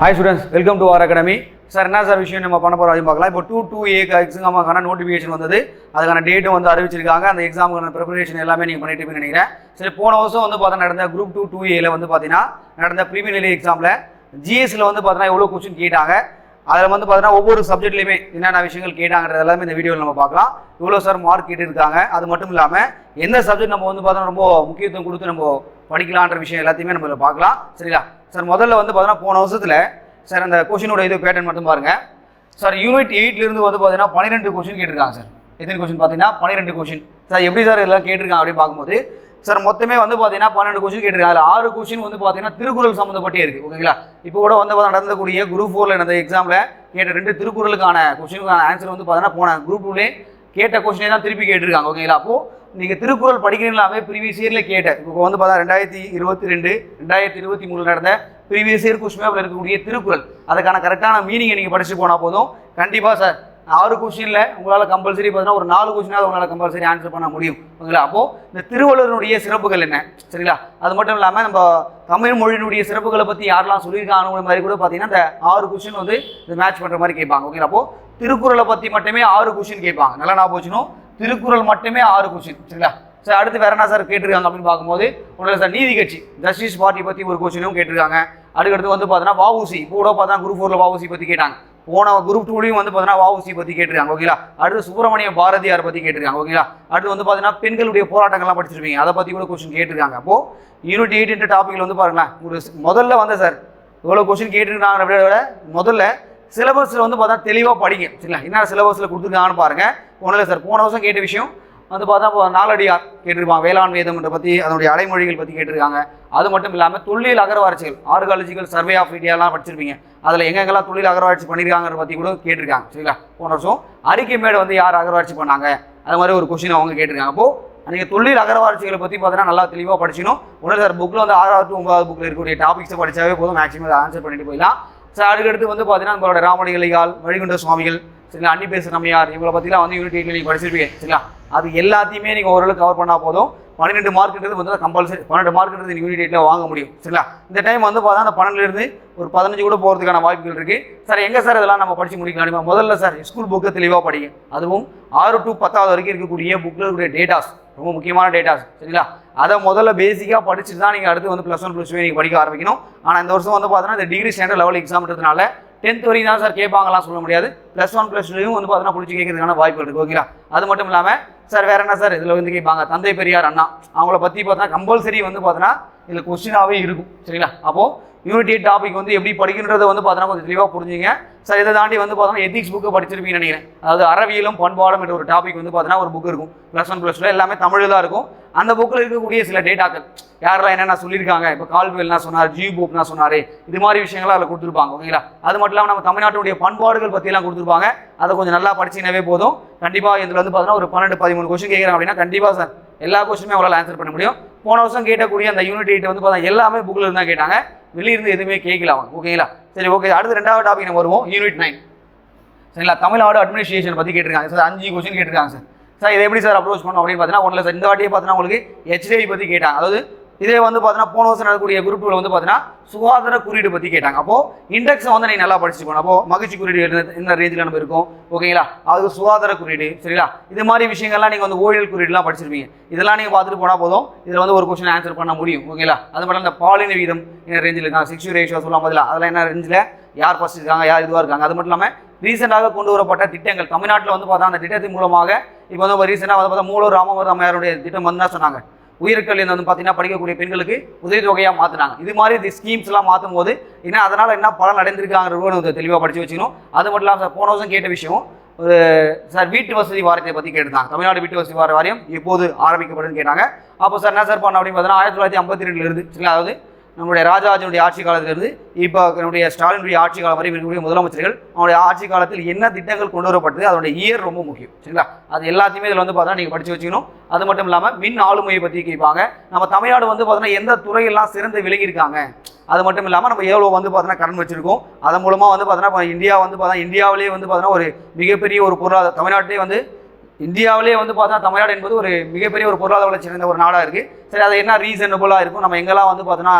Hi students welcome to R academy sir என்ன sir விஷயம் நம்ம பண்ண போகிறோம் பார்க்கலாம். இப்போ டூ டூ ஏ எக்ஸாமுக்கான நோட்டிஃபிகேஷன் வந்தது. அதுக்கான டேட்டும் வந்து அறிவிச்சிருக்காங்க. அந்த எக்ஸாமுக்கான ப்ரிப்பரேஷன் எல்லாமே நீங்கள் பண்ணிட்டு நினைக்கிறேன். சரி போன வருஷம் வந்து பார்த்தா நடந்த குரூப் டூ டூ ஏல வந்து பார்த்தீங்கன்னா நடந்த ப்ரீமியர் எக்ஸாமில் ஜிஎஸ்சில் வந்து பார்த்தீங்கன்னா எவ்வளோ கொஸ்டின் கேட்டாங்க. அதில் வந்து பார்த்தீங்கன்னா ஒவ்வொரு சப்ஜெக்ட்லையுமே என்னென்ன விஷயங்கள் கேட்டாங்கிறது எல்லாமே இந்த வீடியோவில் நம்ம பார்க்கலாம். இவ்வளோ சார் மார்க் கேட்டிருக்காங்க. அது மட்டும் இல்லாமல் எந்த சப்ஜெக்ட் நம்ம வந்து பார்த்தோன்னா ரொம்ப முக்கியத்துவம் கொடுத்து நம்ம படிக்கலான்ற விஷயம் எல்லாத்தையுமே நம்ம பார்க்கலாம். சரிங்களா? சார் முதல்ல வந்து பார்த்தீங்கன்னா போன வருஷத்தில் சார் அந்த கொஷினோட இது பேட்டர்ன் மட்டும் பாருங்கள் சார் யூனிட் எயிட்லேருந்து வந்து பார்த்தீங்கன்னா பன்னிரெண்டு கொஷின் கேட்டிருக்காங்க சார். எத்தனை கொஷின் பார்த்தீங்கன்னா பன்னிரெண்டு கொஷின் சார் எப்படி சார் இதெல்லாம் கேட்டிருக்காங்க அப்படின்னு பார்க்கும்போது சார் மொத்தமே வந்து பார்த்தீங்கன்னா பன்னெண்டு கொஷின் கேட்டிருக்காங்க. அதில் ஆறு கொஷின் வந்து பார்த்தீங்கன்னா திருக்குறள் சம்மந்தப்பட்டே இருக்குது ஓகேங்களா இப்போ கூட வந்து பார்த்தா நடந்தக்கூடிய குரூப் ஃபோரில் நடந்த எக்ஸாமில் கேட்ட ரெண்டு திருக்குறளுக்கான கொஷினுக்கான ஆன்சர் வந்து பார்த்தீங்கன்னா போன குரூப் டூலே கேட்ட கொஸ்டினே தான் திருப்பி கேட்டிருக்காங்க ஓகேங்களா அப்போது நீங்கள் திருக்குறள் படிக்கிறீங்களாமே ப்ரீவியஸ் இயரில் கேட்டேன். இப்போ வந்து பார்த்தா ரெண்டாயிரத்தி இருபத்தி ரெண்டு ரெண்டாயிரத்தி இருபத்தி மூணு நடந்த ப்ரீவியஸ் இயர் கொஸ்டின் பேப்பரில் இருக்கக்கூடிய திருக்குறள். அதுக்கான கரெக்டான மீனிங்கை நீங்கள் படிச்சு போனால் போதும். கண்டிப்பாக சார் ஆறு கொஸ்டினில் உங்களால் கம்பல்சரி பார்த்தீங்கன்னா ஒரு நாலு கொஸ்டினாவது உங்களால் கம்பல்சரி ஆன்சர் பண்ண முடியும் ஓகேங்களா அப்போது இந்த திருவள்ளுவருடைய சிறப்புகள் என்ன? சரிங்களா? அது மட்டும் இல்லாமல் நம்ம தமிழ் மொழியினுடைய சிறப்புகளை பற்றி யாரெல்லாம் சொல்லியிருக்காங்க மாதிரி கூட பார்த்தீங்கன்னா இந்த ஆறு கொஸ்டின் வந்து இது மேட்ச் பண்ணுற மாதிரி கேட்பாங்க ஓகேங்களா அப்போ திருக்குறளை பற்றி மட்டுமே ஆறு கொஸ்டின் கேட்பாங்க. நல்லா நான் போச்சுனும் திருக்குறள் மட்டுமே ஆறு கொஸ்டின் சரிங்களா? சார் அடுத்து வேற என்ன சார் கேட்டிருக்காங்க அப்படின்னு பார்க்கும்போது ஒன்றும் சார் நீதி கட்சி ஜஸ்டிஸ் பார்ட்டி பற்றி ஒரு கொஸ்டினும் கேட்டிருக்காங்க. அதுக்கடுத்து வந்து பார்த்தீங்கன்னா வாவுசி இப்போ கூட பார்த்தா குரூப் ஃபோரில் வாவுசி பற்றி கேட்டாங்க. போன குரூப் டூலையும் வந்து பார்த்தீங்கன்னா வாவுசி பற்றி கேட்டிருக்காங்க ஓகேங்களா அடுத்து சுப்பிரமணிய பாரதியார் பற்றி கேட்டிருக்காங்க ஓகேங்களா அடுத்து வந்து பார்த்தீங்கன்னா பெண்களுடைய போராட்டங்கள்லாம் படிச்சிருப்பீங்க. அதை பற்றி கூட கொஸ்டின் கேட்டிருக்காங்க. அப்போ யூனிட் எயிட் என்ற டாப்பிக்கில் வந்து பாருங்களேன் ஒரு முதல்ல வந்து சார் இவ்வளோ கொஸ்டின் கேட்டிருக்காங்க விட முதல்ல சிலபஸில் வந்து பார்த்தா தெளிவாக படிங்க. சரிங்களா? என்ன சிலபஸில் கொடுத்துருக்காங்கன்னு பாருங்க. ஒன்றும் சார் போன வருஷம் கேட்ட விஷயம் வந்து பார்த்தா இப்போ நாலடியார் கேட்டிருப்பான் வேளாண் வேதம்ன்ற பற்றி அதனுடைய அடைமொழிகள் பற்றி கேட்டிருக்காங்க. அது மட்டும் இல்லாமல் தொழில் அகரவாட்சிகள் ஆர்காலஜிக்கல் சர்வே ஆஃப் இந்தியாலாம் படிச்சிருப்பீங்க. அதில் எங்கெங்கெல்லாம் தொழில் அகரவாட்சி பண்ணியிருக்காங்கிற பற்றி கூட கேட்டிருக்காங்க. சரிங்களா? போன வருஷம் அறிக்கை மேடு வந்து யார் அகரவாட்சி பண்ணாங்க? அது மாதிரி ஒரு கொஷின் அவங்க கேட்டிருக்காங்க. அப்போது நீங்கள் தொழில் அகரவாட்சிகளை பற்றி பார்த்தீங்கன்னா நல்லா தெளிவாக படிச்சிடும் உடனே சார் புக்கில் வந்து ஆறாவது ஒன்பதாவது புக்கில் இருக்கக்கூடிய டாபிக்ஸை படித்தாவே போதும். மேக்ஸிமம் ஆன்சர் பண்ணிட்டு போயிடலாம். சார் அதுக்கடுத்து வந்து பார்த்தீங்கன்னா நம்மளோட ராமணிகளையால் வழிகுண்ட சுவாமிகள் சரிங்களா? அன்னி பேசு நம்மையார் இவங்களை பற்றிலாம் வந்து யூனிட் நீங்கள் படிச்சிருப்பீங்க சரிங்களா? அது எல்லாத்தையுமே நீங்கள் ஓரளவுக்கு கவர் பண்ணால் போதும். பன்னெண்டு மார்க்ன்றது வந்து கம்பல்சரி பன்னெண்டு மார்க்ன்றது நீங்கள் யூனிட் எயிட்டில் வாங்க முடியும் சரிங்களா? இந்த டைம் வந்து பார்த்தா அந்த பன்னெண்டுலேருந்து ஒரு பதினஞ்சு கூட போகிறதுக்கான வாய்ப்புகள் இருக்குது சார் எங்கே சார் இதெல்லாம் நம்ம படிச்சு முடிக்கலாம் முதல்ல சார் ஸ்கூல் புக்கை தெளிவாக படிங்க. அதுவும் ஆறு டு பத்தாவது வரைக்கும் இருக்கக்கூடிய புக்கில் இருக்கக்கூடிய டேட்டாஸ் ரொம்ப முக்கியமான டேட்டாஸ் சரிங்களா? அதை முதல்ல பேசிக்காக படிச்சுட்டு தான் நீங்கள் அடுத்து வந்து ப்ளஸ் ஒன் ப்ளஸ் டூ நீங்கள் படிக்க ஆரம்பிக்கணும். ஆனால் இந்த வருஷம் வந்து பார்த்தீங்கன்னா இந்த டிகிரி ஸ்டாண்டர்ட் லெவல் எக்ஸாம்ன்றதுனால டென்த் வரைக்கும் தான் சார் கேட்பாங்கலாம் சொல்ல முடியாது. ப்ளஸ் ஒன் ப்ளஸ் டூலையும் வந்து பார்த்தீங்கன்னா பிடிச்சி கேட்கறதுக்கான வாய்ப்பு இருக்குது ஓகேங்களா அது மட்டும் இல்லாமல் சார் வேற என்ன சார் இதில் வந்து கேட்பாங்க? தந்தை பெரியார் அண்ணா. அவங்கள பற்றி பார்த்தா கம்பல்சரி வந்து பார்த்தீங்கன்னா இதில் கொஸ்டினாகவே இருக்கும் சரிங்களா? அப்போது யூனிட்டி டாபிக் வந்து எப்படி படிக்கின்றதை வந்து பார்த்தோன்னா கொஞ்சம் தெளிவாக புரிஞ்சுங்க. சார் இதை தாண்டி வந்து பார்த்தோன்னா எத்திக்ஸ் புக்கு படிச்சிருப்பீங்கன்னு நினைக்கிறேன். அதாவது அறவியலும் பண்பாடும் என்ற ஒரு டாபிக் வந்து பார்த்தோன்னா ஒரு புக் இருக்கும். ப்ளஸ் ஒன் ப்ளஸ் டூ எல்லாமே தமிழ் தான் இருக்கும். அந்த புக்கில் இருக்கக்கூடிய சில டேட்டாக்கள் யாரெல்லாம் என்னென்ன சொல்லியிருக்காங்க? இப்போ கால்வெல்னா சொன்னார் ஜியூ போப்னா சொன்னார். இது மாதிரி விஷயங்கள்லாம் அதில் கொடுத்துருப்பாங்க ஓகேங்களா அது மட்டும் இல்லாமல் நம்ம தமிழ்நாட்டுடைய பண்பாடுகள் பற்றிலாம் கொடுத்துருப்பாங்க. அதை கொஞ்சம் நல்லா படிச்சிங்கனாவே போதும். கண்டிப்பாக இதில் வந்து பார்த்தீங்கன்னா ஒரு பன்னெண்டு பதிமூணு கொஸ்டின் கேட்குறாங்க அப்படின்னா கண்டிப்பாக சார் எல்லா கொஸ்டினுமே அவங்களால ஆன்சர் பண்ண முடியும். போன வருஷம் கேட்கக்கூடிய அந்த யூனிட் எயிட் வந்து பார்த்தா எல்லாமே புக்கில் இருந்தால் கேட்டாங்க. வெளியிருந்து எதுவுமே கேட்கல அவங்க. ஓகேங்களா சரி ஓகே அடுத்து ரெண்டாவது டாபிக் நம்ம வருவோம். யூனிட் நைன் சரிங்களா? தமிழ்நாடு அட்மினிஸ்ட்ரேஷன் பற்றி கேட்டிருக்காங்க. சார் அஞ்சு கொஸ்டின் கேட்டிருக்காங்க சார். சார் இதை எப்படி சார் அப்ரோச் பண்ணணும் அப்படின்னு பார்த்தீங்கன்னா ஒன்றில் சார். இந்த வாட்டியே பார்த்தீங்கன்னா உங்களுக்கு ஹெச்டிஐ பற்றி கேட்டாங்க. அதாவது இதே வந்து பார்த்தீங்கன்னா போன வருஷம் நடக்கக்கூடிய குரூப் வந்து பார்த்தீங்கன்னா சுகாதார குறியீடு பற்றி கேட்டாங்க. அப்போ இண்டெக்ஸை வந்து நீங்கள் நல்லா படிச்சுக்கணும் அப்போ மகிழ்ச்சி குறியீடு என்ன- என்ன ரேஞ்சில் நம்ம இருக்கும். ஓகேங்களா அதுக்கு சுகாதார குறியீடு சரிங்களா? இது மாதிரி விஷயங்கள்லாம் நீங்கள் வந்து ஓழியல் குறியீடுலாம் படிச்சிருப்பீங்க. இதெல்லாம் நீங்கள் பார்த்துட்டு போனால் போதும். இதில் வந்து ஒரு கொஸ்டின் ஆன்சர் பண்ண முடியும். ஓகேங்களா அது மட்டும் இந்த பாலின வீதம் என்ன ரேஞ்சில் இருக்காங்க? சிக்ஸ்டி ரேஷியோ சொல்லலாம் பதிலாக அதெல்லாம் என்ன ரேஞ்சில் யார் ஃபர்ஸ்ட் இருக்காங்க? யார் இதுவாக இருக்காங்க? அது மட்டும் இல்லாமல் ரீசெண்டாக கொண்டு வரப்பட்ட திட்டங்கள். தமிழ்நாட்டில் வந்து பார்த்தா அந்த திட்டத்தின் மூலமாக இப்போ வந்து ரீசெண்டாக வந்து பார்த்தா மூலூர் ராமவர் அம்மையாருடைய திட்டம் வந்து தான் சொன்னாங்க. உயர்கல்வி வந்து பார்த்தீங்கன்னா படிக்கக்கூடிய பெண்களுக்கு உதவித்தொகையாக மாற்றினாங்க இது மாதிரி இந்த ஸ்கீம்ஸ்லாம் மாற்றும் போது என்ன அதனால் என்ன பலன் அடைந்திருக்காங்கிறது தெளிவாக படித்து வச்சுக்கணும். அது மட்டும் இல்லாமல் சார் போன வருஷம் கேட்ட விஷயம் ஒரு சார் வீட்டு வசதி வாரியத்தை பற்றி கேட்டிருந்தாங்க. தமிழ்நாடு வீட்டு வசதி வார வாரியம் எப்போது ஆரம்பிக்கப்படுதுன்னு கேட்டாங்க. அப்போ சார் என்ன சார் பண்ண அப்படின்னு பார்த்தீங்கன்னா ஆயிரத்தி தொள்ளாயிரத்தி ஐம்பத்தி ரெண்டுல இருந்து சரிங்களா? அதாவது நம்முடைய ராஜராஜனுடைய ஆட்சி காலத்திலிருந்து இப்போ நம்முடைய ஸ்டாலினுடைய ஆட்சி காலம் வரை இருக்கக்கூடிய முதலமைச்சர்கள் அவனுடைய ஆட்சி காலத்தில் என்ன திட்டங்கள் கொண்டு வரப்பட்டது அதனுடைய இயர் ரொம்ப முக்கியம் சரிங்களா? அது எல்லாத்தையுமே இதில் வந்து பார்த்தா நீங்கள் படித்து வச்சுக்கணும். அது மட்டும் இல்லாமல் மின் ஆளுமையை பற்றி கேட்பாங்க. நம்ம தமிழ்நாடு வந்து பார்த்தோன்னா எந்த துறையெல்லாம் சிறந்து விளங்கியிருக்காங்க அது மட்டும் இல்லாமல் நம்ம எவ்வளோ வந்து பார்த்தோன்னா கடன் வச்சிருக்கோம். அதன் மூலமாக வந்து பார்த்தோன்னா இப்போ இந்தியா வந்து பார்த்தா இந்தியாவிலேயே வந்து பார்த்தோன்னா ஒரு மிகப்பெரிய ஒரு பொருளாதார தமிழ்நாட்டிலே வந்து இந்தியாவிலே வந்து பார்த்தா தமிழ்நாடு என்பது ஒரு மிகப்பெரிய ஒரு பொருளாதார வளர்ச்சி நிறைந்த ஒரு நாடாக இருக்குது சரி அது என்ன ரீசனபுளாக இருக்கும்? நம்ம எங்கெல்லாம் வந்து பார்த்தோன்னா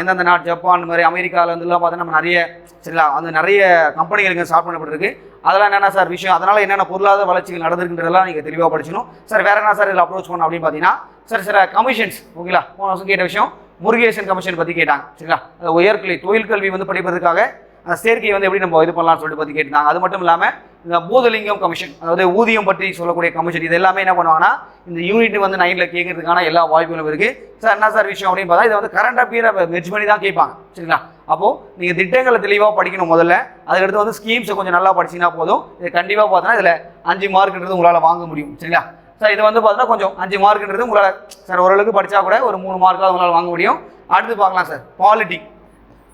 எந்தெந்த நாடு? ஜப்பான் மாதிரி அமெரிக்காவில் வந்துலாம் பார்த்தா நம்ம நிறைய சரிங்களா அந்த நிறைய கம்பெனிகள் இங்கே ஸ்டார்ட் பண்ணப்பட்டிருக்கு. அதெல்லாம் என்னென்ன சார் விஷயம்? அதனால் என்னென்ன பொருளாதார வளர்ச்சிகள் நடந்திருக்குன்றதெல்லாம் நீங்கள் தெளிவாக படிச்சணும் சார் வேற என்ன சார் இதில் அப்ரோச் பண்ணணும் அப்படின்னு பார்த்தீங்கன்னா சார் சில கமிஷன்ஸ் ஓகேங்களா போன வருஷம் கேட்ட விஷயம் முருகேசன் கமிஷன் பற்றி கேட்டாங்க சரிங்களா? அது உயர்கல்வி தொழில் கல்வி வந்து படிப்பதற்காக அந்த சேர்க்கையை வந்து எப்படி நம்ம இது பண்ணலாம்னு சொல்லிட்டு பற்றி கேட்டிருந்தாங்க. அது மட்டும் இல்லாமல் இந்த பூதலிங்கம் கமிஷன் அதாவது ஊதியம் பற்றி சொல்லக்கூடிய கமிஷன் இது எல்லாமே என்ன பண்ணுவாங்கன்னா இந்த யூனிட் வந்து நைனில் கேட்கறதுக்கான எல்லா வாய்ப்புகளும் இருக்குது சார் என்ன சார் விஷயம் அப்படின்னு பார்த்தா இதை வந்து கரண்ட் அப்பியரை மெர்ஜ் பண்ணி தான் கேட்பாங்க. சரிங்களா? அப்போது நீங்கள் திட்டங்களை தெளிவாக படிக்கணும் முதல்ல. அதுக்கடுத்து வந்து ஸ்கீம்ஸை கொஞ்சம் நல்லா படிச்சீங்கன்னா போதும். இது கண்டிப்பாக பார்த்தோன்னா இதில் அஞ்சு மார்க்ன்றது உங்களால் வாங்க முடியும். சரிங்களா? சார் இது வந்து பார்த்தீங்கன்னா கொஞ்சம் அஞ்சு மார்க்ன்றது உங்களால் சார் ஓரளவுக்கு படித்தா கூட ஒரு மூணு மார்க்காக உங்களால் வாங்க முடியும். அடுத்து பார்க்கலாம் சார் பாலிட்டி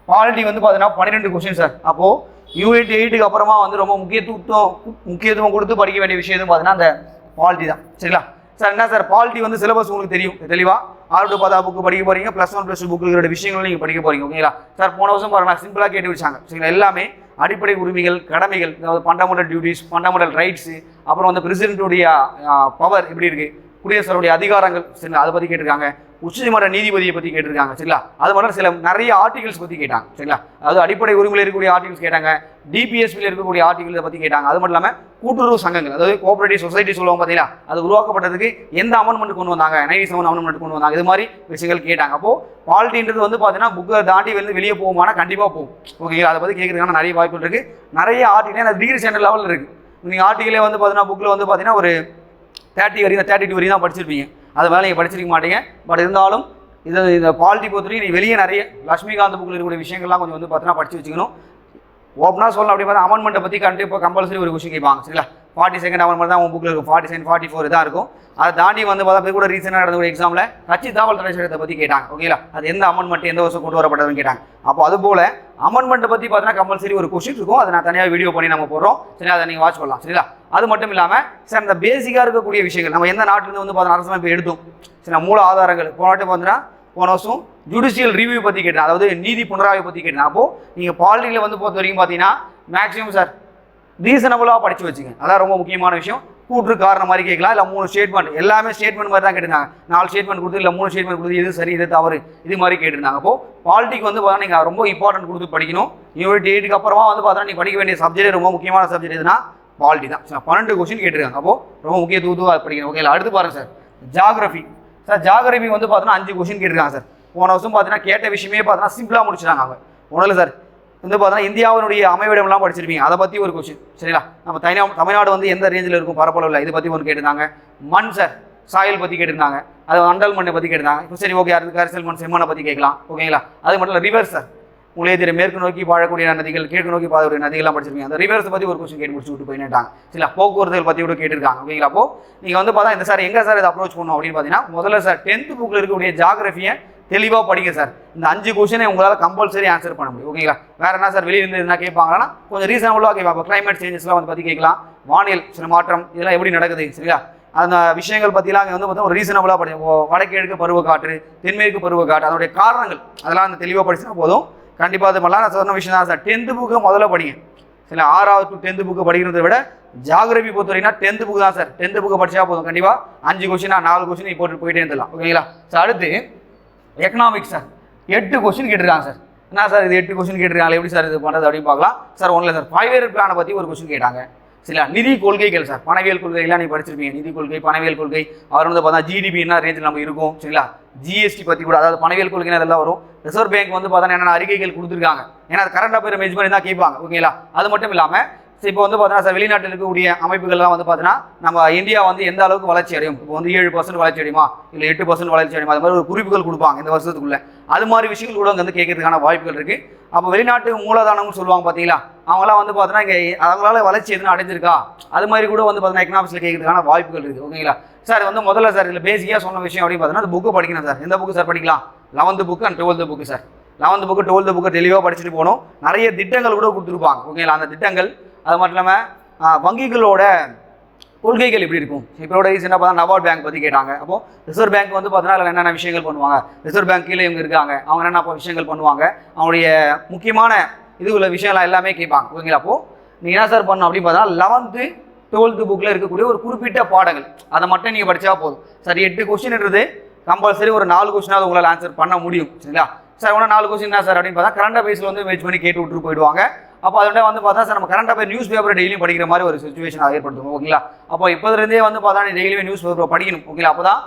குவாலிட்டி வந்து பார்த்தீங்கன்னா பன்னிரெண்டு கொஸ்டின் சார் அப்போது யூனிட் எயிட்டுக்கு அப்புறமா வந்து ரொம்ப முக்கியத்துவம் முக்கியத்துவம் கொடுத்து படிக்க வேண்டிய விஷயம் பார்த்தீங்கன்னா அந்த குவாலிட்டி தான். சரிங்களா? சார் என்ன சார் குவாலிட்டி வந்து சிலபஸ் உங்களுக்கு தெரியும். தெளிவாக ஆறு டு பதா புக்கு படிக்க போறீங்க plus one plus two book இருக்கிற விஷயங்களும் நீங்கள் படிக்க போறீங்க. ஓகேங்களா? சார் போன வருஷம் பாருங்க சிம்பிளாக கேட்டு வச்சாங்க. சரிங்களா? எல்லாமே அடிப்படை உரிமைகள் கடமைகள் அதாவது ஃபண்டமெண்டல் டியூட்டிஸ் ஃபண்டமெண்டல் ரைட்ஸு அப்புறம் வந்து பிரசிடென்ட்டுடைய பவர் எப்படி இருக்குது குடியரசருடைய அதிகாரங்கள் சரிங்களா அதை பற்றி கேட்டிருக்காங்க. உச்சநீதிமன்ற நீதிபதியை பற்றி கேட்டிருக்காங்க சரிங்களா? அது மட்டும் சில நிறைய ஆர்டிகல்ஸ் பற்றி கேட்டாங்க சரிங்களா? அதாவது அடிப்படை உரிமையில் இருக்கக்கூடிய ஆர்டிகல்ஸ் கேட்டாங்க டிபிஎஸ்பியில் இருக்கக்கூடிய ஆர்டிகல்ஸை பற்றி கேட்டாங்க. அது மட்டும் இல்லாமல் கூட்டுறவு சங்கங்கள் அதாவது கோஆபரேட்டிவ் சொசைட்டி சொல்லுவாங்க பார்த்தீங்களா அது உருவாக்கப்பட்டதுக்கு எந்த அமெண்ட்மெண்ட் கொண்டு வந்தாங்க? நைன்டி செவன் அமெண்ட்மெண்ட் கொண்டு வந்தாங்க. இது மாதிரி விஷயங்கள் கேட்டாங்க. அப்போது பாலிட்டின்றது வந்து பார்த்தீங்கன்னா புக்கை தாண்டி வந்து வெளியே போகுமானா கண்டிப்பாக போகும். ஓகேங்களா? அதை பற்றி கேட்குறதுக்கான நிறைய வாய்ப்புகள் இருக்குது நிறைய ஆர்டிகல் அந்த டிகிரி சென்டர் லெவலில் இருக்குது நீங்கள் ஆர்டிகலே வந்து பார்த்தீங்கன்னா புக்கில் வந்து பார்த்தீங்கன்னா ஒரு தேர்ட்டி வரையும் தேர்ட்டி டூ வரையும் தான் படிச்சிருப்பீங்க. அது மேலே நீங்கள் படிச்சிருக்க மாட்டீங்க. பட் இருந்தாலும் இது இந்த பாலிட்டி பொறுத்தவரைக்கும் நீ வெளியே நிறைய லட்சுமிகாந்த் புக்கில் இருக்கக்கூடிய விஷயங்கள்லாம் கொஞ்சம் வந்து பார்த்தீங்கன்னா படிச்சு வச்சுக்கணும். ஓப்பனாக சொல்லணும் அப்படி பார்த்தா அமெண்ட்மெண்ட்டை பற்றி கண்டிப்பாக கம்பல்சரி ஒரு விஷயம் கேட்பாங்க சரிங்களா? ஃபார்ட்டி செகண்ட் அமெண்ட்மெண்ட் தான் உங்கள் புக்கில் இருக்கும். ஃபார்ட்டி செகண்ட் ஃபார்ட்டி ஃபோர் தான் இருக்கும். அதை தாண்டி வந்து பார்த்தா கூட ரீசெண்டாக நடந்த ஒரு எக்ஸாமில் கட்சி தாவல் தடை சட்டத்தை பற்றி கேட்டாங்க ஓகேங்களா அது எந்த அமெண்ட்மெண்ட் எந்த வருஷம் கொண்டு வரப்பட்டதுன்னு கேட்டாங்க. அப்போ அதுபோல் அமெண்ட்மெண்ட்டை பற்றி பார்த்தீங்கன்னா கம்பல்சரி ஒரு கொஸ்டின் இருக்கும். அதை நான் தனியாக வீடியோ பண்ணி நம்ம போடுறோம். சரி அதை நீங்கள் வாட்ச் பண்ணலாம் சரிங்களா? அது மட்டும் இல்லாமல் சார் இந்த பேசிக்காக இருக்கக்கூடிய விஷயங்கள் நம்ம எந்த நாட்டிலேருந்து வந்து பார்த்தா அரசமைப்பு எடுத்தோம். சில மூல ஆதாரங்கள் போன வாட்டி பார்த்தீங்கன்னா போன வருஷம் ஜுடிஷியல் ரிவ்யூ பற்றி கேட்டேன். அதாவது நீதி புனராய்வு பற்றி கேட்டேன். அப்போது நீங்கள் பாலிட்டியில் வந்து பொறுத்த வரைக்கும் பார்த்தீங்கன்னா மேக்ஸிமம் சார் ரீசனபுளாக படித்து வச்சுங்க. அதான் ரொம்ப முக்கியமான விஷயம். கூற்று காரணம் மாதிரி கேட்கலாம். இல்லை மூணு ஸ்டேட்மெண்ட் எல்லாமே ஸ்டேட்மெண்ட் மாதிரி தான் கேட்டிருந்தாங்க. நாலு ஸ்டேட்மெண்ட் கொடுத்து இல்லை மூணு ஸ்டேட்மெண்ட் கொடுத்து இது சரி இது தவறு இது மாதிரி கேட்டிருந்தாங்க. அப்போ பாலிட்டிக் வந்து பார்த்தா நீங்கள் ரொம்ப இம்பார்ட்டன்ட் கொடுத்து படிக்கணும். யூனிட் எயிட்டுக்கு அப்புறமா வந்து பார்த்தா நீங்கள் படிக்க வேண்டிய சப்ஜெக்ட் ரொம்ப முக்கியமான சப்ஜெக்ட் எதுனா பாலிட்டி தான். சார் பன்னெண்டு கொஸ்டின் கேட்டிருக்காங்க. அப்போ ரொம்ப முக்கியத்துவத்துவம் படிக்கணும். ஓகே அடுத்து பாருங்கள் சார். ஜாகிரஃபி சார் ஜாகிரபி வந்து பார்த்தோன்னா அஞ்சு கொஸ்டின் கேட்டிருக்காங்க சார். போன வருஷம் பார்த்தீங்கன்னா கேட்ட விஷயமே பார்த்தீங்கன்னா சிம்பிளாக முடிச்சிட்டாங்க அவங்க. ஒன்றும் சார். வந்து பார்த்தீங்கன்னா இந்தியாவினுடைய அமைவிடம்லாம் படிச்சிருப்பீங்க. அதை பற்றி ஒரு கொஸ்டின் சரிங்களா? நம்ம தனியா தமிழ்நாடு வந்து எந்த ரேஞ்சில் இருக்கும்? பரப்பளவில் இதை பற்றி ஒன்று கேட்டிருந்தாங்க. மண் சார். சாயல் பற்றி கேட்டிருந்தாங்க. அது அண்டல் மண்ணை பற்றி கேட்டிருந்தாங்க. சரி ஓகே அதுக்கு கரிசல் மண் செம்மண்ணை பற்றி கேட்கலாம். ஓகேங்களா அது மட்டும் இல்லை ரிவர் சார் உங்களே தெரியும் மேற்கு நோக்கி வாழக்கூடிய நதிகள் கிழக்கு நோக்கி பாதக்கூடிய நதிகள்லாம் படிச்சிருக்கீங்க அந்த ரிவர்ஸ் பற்றி ஒரு கொஸ்டின் கேட்டு முடிச்சு விட்டு போயிட்டாங்க சில போக்குவரத்துகள் பற்றி கூட கேட்டிருக்காங்க. ஓகேங்களா அப்போ நீங்கள் வந்து பார்த்தா இந்த சார் எங்கே சார் இதை அப்ரோச் பண்ணணும் அப்படின்னு பார்த்தீங்கன்னா முதல்ல சார் டென்த் புக்கில் இருக்கக்கூடிய ஜாகிரஃபியை தெளிவாக படிங்க சார் இந்த அஞ்சு கொஸ்டினை உங்களால் கம்பல்சரி ஆன்சர் பண்ண முடியும். ஓகேங்களா வேறு என்ன சார் வெளியில இருந்து என்ன கேட்பாங்கன்னா கொஞ்சம் ரீசனபுளாக கேட்பாங்க. இப்போ கிளைமேட் சேஞ்சஸ்லாம் வந்து பற்றி கேட்கலாம். வானியல் சில மாற்றம் இதெல்லாம் எப்படி நடக்குது சரிங்களா? அந்த விஷயங்கள் பற்றிலாம் இங்கே வந்து பார்த்தா ஒரு ரீசனபுளாக படி வடகிழக்கு பருவக்காற்று தென்மேற்கு பருவக்காற்று அதனுடைய காரணங்கள் அதெல்லாம் அந்த தெளிவாக படிச்சுனா போதும். கண்டிப்பாக அது மாதிரிலாம் நான் சொன்ன விஷயம் தான் சார் டென்த்து புக்கை முதல்ல படிங்க. சில ஆறாவது டு டென்த்து புக்கை படிக்கிறத விட ஜாகிரபி பொறுத்த டென்த்து புக்கு தான் சார். டென்த்து புக்கை படிச்சா போதும். கண்டிப்பாக அஞ்சு கொஸ்டின் நாலு கொஸ்டின் போட்டு போயிட்டே இருந்துடலாம். ஓகேங்களா? சார் அடுத்து எக்கனாமிக்ஸ் சார். எட்டு கொஸ்டின் கேட்டிருக்காங்க சார். என்ன சார் இது எட்டு கொஸ்டின் கேட்டிருக்காங்க எப்படி சார் இது பண்ணுறது அப்படின்னு பார்க்கலாம். சார் ஒன்றும் இல்லை சார் ஃபைவ் இயர் பிளானை பற்றி ஒரு கொஸ்டின் கேட்டாங்க. சரிங்களா நிதி கொள்கைகள் சார். பணவியல் கொள்கைகள்லாம் நீங்கள் படிச்சிருப்பீங்க. நிதி கொள்கை பணவியல் கொள்கை அவர் வந்து பார்த்தா ஜிடிபி என்ன ரேஞ்சில் நம்ம இருக்கும் சரிங்களா? ஜிஎஸ்டி பற்றி கூட அதாவது பணவியல் கொள்கை அதெல்லாம் வரும். ரிசர்வ் பேங்க் வந்து பார்த்தா என்னென்ன அறிக்கைகள் கொடுத்துருக்காங்க. ஏன்னா அது கரண்ட் அஃபேர் மெஜ் பண்ணி தான் கேட்பாங்க ஓகேங்களா? அது மட்டும் இல்லாமல் இப்போ வந்து பார்த்தீங்கன்னா சார் வெளிநாட்டில் இருக்கக்கூடிய அமைப்புகள்லாம் வந்து பார்த்தீங்கன்னா நம்ம இந்தியா வந்து எந்த அளவுக்கு வளர்ச்சி அடையும்? இப்போ வந்து ஏழு பர்சன்ட் வளர்ச்சி அடையுமா? இல்லை எட்டு பர்சன்ட் வளர்ச்சி அடையுமா? அது மாதிரி ஒரு குறிப்புகள் கொடுப்பாங்க இந்த வருஷத்துக்குள்ள. அது மாதிரி விஷயங்கள் கூட வந்து கேட்கறதுக்கான வாய்ப்புகள் இருக்குது அப்போ வெளிநாட்டு மூலதனம்னு சொல்லுவாங்க பார்த்தீங்களா அவங்களாம் வந்து பார்த்தீங்கன்னா இங்கே அவங்களால வளர்ச்சி எதுவும் அடைஞ்சிருக்கா? அது மாதிரி கூட வந்து பார்த்தீங்கன்னா எக்கனாமிக்ஸில் கேட்கறதுக்கான வாய்ப்புகள் இருக்குது ஓகேங்களா? சார் வந்து முதல்ல சார் இதில் பேசிக்காக சொன்ன விஷயம் அப்படின்னு பார்த்தீங்கன்னா அந்த புக்கு படிக்கணும் சார் எந்த புக்கு சார் படிக்கலாம்? Eleventh book and twelfth book sir eleventh book twelfth book தெளிவாக படிச்சுட்டு போகணும். நிறைய திட்டங்கள் கூட கொடுத்துருப்பாங்க. ஓகேங்களா? அந்த திட்டங்கள் அது மட்டும் இல்லாமல் வங்கிகளோட கொள்கைகள் எப்படி இருக்கும்? இப்போ ரீசெண்டாக பார்த்தா நபார்ட் பேங்க் பற்றி கேட்டாங்க. அப்போ ரிசர்வ் பேங்க் வந்து பார்த்தீங்கன்னா அதில் என்னென்ன விஷயங்கள் பண்ணுவாங்க? ரிசர்வ் பேங்க் கீழே இவங்க இருக்காங்க. அவங்க என்னென்ன விஷயங்கள் பண்ணுவாங்க? அவங்களுடைய முக்கியமான இது உள்ள விஷயம்லாம் எல்லாமே கேட்பாங்க. ஓகேங்களா? அப்போ நீங்கள் என்ன சார் பண்ணணும் அப்படின்னு பார்த்தீங்கன்னா லெவன்த்து டுவெல்த்து புக்கில் இருக்கக்கூடிய ஒரு குறிப்பிட்ட பாடங்கள். அதை மட்டும் நீங்கள் படித்தா போதும். சரி எட்டு கொஸ்டின்ன்றது கம்பல்சரி ஒரு நாலு கொஸ்டினாவது உங்களால் ஆன்சர் பண்ண முடியும். சரிங்களா? சார் இன்னும் நாலு கொஸ்டின் தான் சார் அப்படின்னு பார்த்தா கரண்ட் அஃபேர்ஸில் வந்து மேட்ச் பண்ணி கேட்டு விட்டுட்டு போயிடுவாங்க. அப்போ அதோட வந்து பார்த்தா சார் நம்ம கரண்ட் அஃபேர் நியூஸ் பேப்பர் டெய்லியும் படிக்கிற மாதிரி ஒரு சுச்சுவேஷன் ஏற்படுத்தும். ஓகேங்களா? அப்போ இப்போதுலேருந்தே வந்து பார்த்தா நீ டெய்லியும் நியூஸ் பேப்பர் படிக்கணும். ஓகேங்களா? அப்போ தான்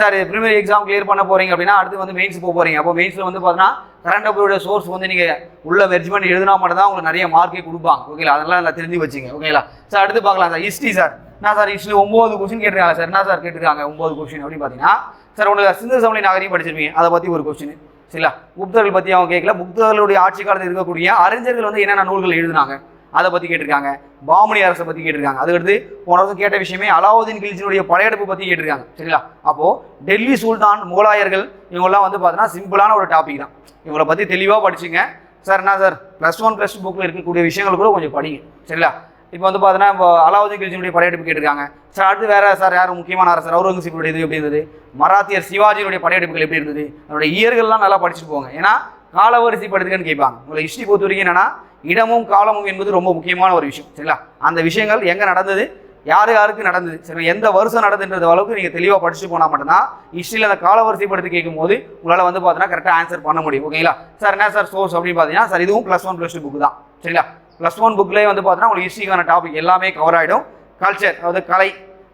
சார் ப்ரிமியர் எக்ஸாம் கிளியர் பண்ண போகிறீங்க அப்படின்னா அடுத்து வந்து மெயின்ஸ் போக போகிறீங்க அப்போ மெயின்ஸில் வந்து பார்த்தீங்கன்னா கரண்ட் அஃபேரோட சோர்ஸ் வந்து நீங்கள் உள்ள மெர்ஜ் பண்ணி எழுதினா மட்டும் தான் உங்களுக்கு நிறைய மார்க்கே கொடுப்பாங்க. ஓகேங்களா? அதெல்லாம் நல்லா தெரிஞ்சு வச்சுங்க. ஓகேங்களா? சார் அடுத்து பார்க்கலாம். சார் ஹிஸ்ட்ரி சார் நான் சார் ஹிஸ்ட்ரி ஒம்பது கொஸ்டின் கேட்டிருக்காங்க சார் என்ன சார் கேட்டிருக்காங்க? ஒம்பது கொஸ்டின் அப்படின்னு பார்த்தீங்கன்னா சார் உங்களுக்கு சிந்து சமணி நாகரிகம் படிச்சிருப்பீங்க. அதை பற்றி ஒரு கொஸ்டின் சரிங்களா? புக்தர்கள் பற்றி அவங்க கேட்கல புக்தர்களுடைய ஆட்சி காலத்தில் இருக்கக்கூடிய அறிஞர்கள் வந்து என்னென்ன நூல்கள் எழுதினாங்க? அதை பற்றி கேட்டிருக்காங்க. பாமணி அரசை பற்றி கேட்டிருக்காங்க. அதுக்கடுத்து போன வருஷம் கேட்ட விஷயமே அலாவுதீன் கில்ஜினுடைய படையெடுப்பு பற்றி கேட்டிருக்காங்க. சரிங்களா? அப்போது டெல்லி சுல்தான் முகலாயர்கள் இவங்கெல்லாம் வந்து பார்த்தீங்கன்னா சிம்பிளான ஒரு டாபிக் தான். இவங்களை பற்றி தெளிவாக படிச்சுங்க. சார் என்ன sir? Plus one plus two புக்கில் இருக்கக்கூடிய விஷயங்கள் கூட கொஞ்சம் படிங்க. சரிங்களா? இப்போ வந்து பார்த்தீங்கன்னா இப்போ அலாவுதீன் கில்ஜினுடைய படையெடுப்பு கேட்டிருக்காங்க. சார் அடுத்து வேற சார் யார்? முக்கியமான அரசர் அவுரங்கசீப்புடைய இது எப்படி இருந்தது? மராத்தியர் சிவாஜியினுடைய படையெடுப்புகள் எப்படி இருந்தது? அதோட இயர்கள்லாம் நல்லா படிச்சுட்டு போங்க. ஏன்னா காலவரிசை படுத்துக்கன்னு கேட்பாங்க. உங்களை ஹிஸ்ட்ரி பொறுத்த வரைக்கும் என்னன்னா இடமும் காலமும் என்பது ரொம்ப முக்கியமான ஒரு விஷயம். சரிங்களா? அந்த விஷயங்கள் எங்கே நடந்தது? யார் யாருக்கு நடந்தது? சரி எந்த வருஷம் நடந்துன்றது அளவுக்கு நீங்கள் தெளிவாக படிச்சு போனால் மட்டும்தான் ஹிஸ்ட்ரியில் அந்த காலவரிசைப்படுத்தி கேட்கும் போது உங்களால் வந்து பார்த்தீங்கன்னா கரெக்டாக ஆன்சர் பண்ண முடியும். ஓகேங்களா சார் என்ன சார் சோர்ஸ் அப்படின்னு பார்த்தீங்கன்னா சார் இதுவும் plus one plus two book தான். சரிங்களா? ப்ளஸ் ஒன் புக்லேயே வந்து பார்த்தோன்னா உங்களுக்கு ஹிஸ்ட்ரிக்கான டாபிக் எல்லாமே கவர் ஆகிடும் கல்ச்சர் அதாவது கலை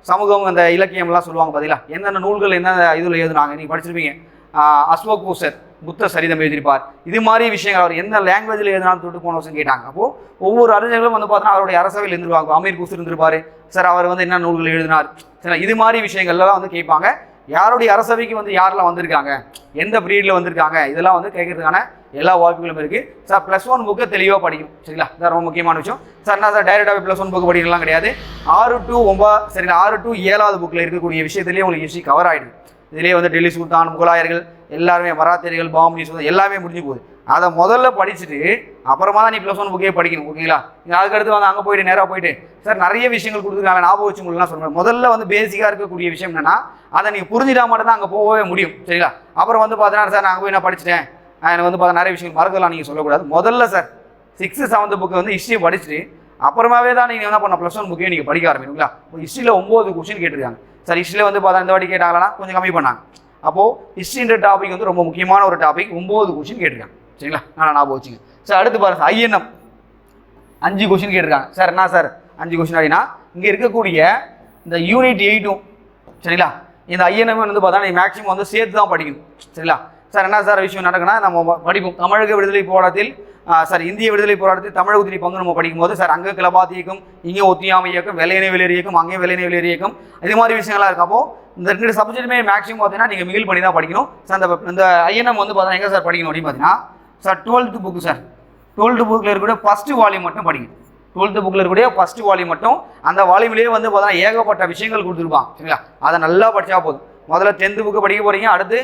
சமூகம் அந்த இலக்கியம்லாம் சொல்லுவாங்க பார்த்தீங்களா எந்தெந்த நூல்கள் என்னென்ன இதில் எழுதுனாங்க நீங்கள் படிச்சிருப்பீங்க. அஸ்வகூசர் புத்த சரிதம் எழுதியிருப்பார். இது மாதிரி விஷயங்கள் அவர் எந்த லாங்குவேஜில் எழுதினாலும் தொட்டு போன வருஷம் கேட்டாங்க. அப்போது ஒவ்வொரு அறிஞர்களும் வந்து பார்த்தோன்னா அவருடைய அரசவையில் இருந்துருவாங்க அமீர் கூசர் இருந்திருப்பார். சார் அவர் வந்து என்ன நூல்கள் எழுதினார்? சரி இது மாதிரி விஷயங்கள்லாம் வந்து கேட்பாங்க. யாருடைய அரசவைக்கு வந்து யாரெல்லாம் வந்திருக்காங்க? எந்த பீரியடில் வந்திருக்காங்க? இதெல்லாம் வந்து கேட்கறதுக்கான எல்லா வாய்ப்புகளும் இருக்குது சார் ப்ளஸ் ஒன் புக்கை தெளிவாக படிக்கும் சரிங்களா? இதான் ரொம்ப முக்கியமான விஷயம். சார் நான் சார் டைரெக்டாகவே ப்ளஸ் ஒன் புக் படிக்கலாம் கிடையாது. ஆறு டு ஒம்பது சரிங்களா? ஆறு டு ஏழாவது புக்கில் இருக்கக்கூடிய விஷயத்துலேயே உங்களுக்கு ஹிஸ்ட்ரி கவர் ஆகிடுது இதுலேயே வந்து டெல்லி சுல்தான் முகலாயர்கள் எல்லாருமே மராத்தியர்கள் பாம்பனி சுல்தான் எல்லாமே முடிஞ்சு போகுது. அதை முதல்ல படிச்சுட்டு அப்புறமா தான் நீ ப்ளஸ் ஒன் புக்கே படிக்கணும் ஓகேங்களா? நீங்கள் அதுக்கடுத்து வந்து அங்கே போயிட்டு நேராக போயிட்டு சார் நிறைய விஷயங்கள் கொடுத்துருக்காங்க. ஞாபகம் வச்சு உங்களுக்குலாம் சொல்கிறேன் முதல்ல வந்து பேசிக்காக இருக்கக்கூடிய விஷயம் என்னன்னா அதை நீங்கள் புரிஞ்சிட்டா மட்டும் தான் அங்கே போகவே முடியும். சரிங்களா? அப்புறம் வந்து பார்த்தீங்கன்னா சார் நான் அங்கே போய் நான் படிச்சிட்டேன். எனக்கு வந்து பார்த்தா நிறைய விஷயங்கள் மறக்கலாம் நீங்கள் சொல்லக்கூடாது. முதல்ல சார் சிக்ஸ்த்து செவன்த் புக்கு வந்து ஹிஸ்ட்ரியை படிச்சுட்டு அப்புறமாவே தான் நீங்கள் என்ன பண்ண ப்ளஸ் ஒன் புக்கையும் நீங்கள் படிக்க ஆரம்பிங்களா இப்போ ஹிஸ்ட்ரியில் ஒம்பது கொஸ்டின் கேட்டிருக்காங்க. சார் ஹிஸ்ட்ரியில் வந்து பார்த்தா இந்த வாட்டி கேட்டாங்களான்னா கொஞ்சம் கம்மி பண்ணாங்க. அப்போது ஹிஸ்ட்ரின்ற டாபிக் வந்து ரொம்ப முக்கியமான ஒரு டாபிக் ஒம்பது கொஸ்டின் கேட்டிருக்காங்க. சரிங்களா? நான் ஞாபகம் வச்சுங்க சார் அடுத்து பாருங்க ஐஎன்எம் அஞ்சு கொஸ்டின் கேட்டிருக்காங்க. சார் என்ன சார் அஞ்சு கொஸ்டின் அப்படின்னா இங்கே இருக்கக்கூடிய இந்த யூனிட் எயிட்டும் சரிங்களா? இந்த ஐஎன்எம் வந்து பார்த்தா நீங்கள் மேக்ஸிமம் வந்து சேர்த்து தான் படிக்கணும். சரிங்களா? சார் என்ன சார் விஷயம் நடக்குன்னா நம்ம படிப்போம். தமிழக விடுதலை போராட்டத்தில் சார் இந்திய விடுதலை போராட்டத்தில் தமிழக உதிரி பங்கு நம்ம படிக்கும்போது சார் அங்கே கிளபாத் இயக்கம் இங்கே ஒத்தியாமை இயக்கம் வெள்ளையனை வெளியேறு இயக்கம் அங்கே வெள்ளையனை வெளியேறு இயக்கம் இது மாதிரி விஷயங்கள்லாம் இருக்கு. அப்போ இந்த ரெண்டு சப்ஜெக்ட்டுமே மேக்ஸிமம் பார்த்தீங்கன்னா நீங்கள் மிகில் பண்ணி தான் படிக்கணும். சார் அந்த இந்த ஐஎன்எம் வந்து பார்த்தீங்கன்னா எங்கே சார் படிக்கணும் அப்படின்னு பார்த்தீங்கன்னா sir twelfth book sir. Twelfth புக்கில் இருக்கக்கூடிய ஃபஸ்ட்டு வால்யூம் மட்டும் படிக்கணும் டுவெல்த்து புக்கில் இருக்கக்கூடிய ஃபஸ்ட்டு வால்யூம் மட்டும் அந்த வால்யூம்லேயே வந்து பார்த்தீங்கன்னா ஏகப்பட்ட விஷயங்கள் கொடுத்துருப்பான். சரிங்களா? அதை நல்லா படித்தா போதும். முதல்ல டென்த்து புக்கு படிக்க போகிறீங்க அடுத்து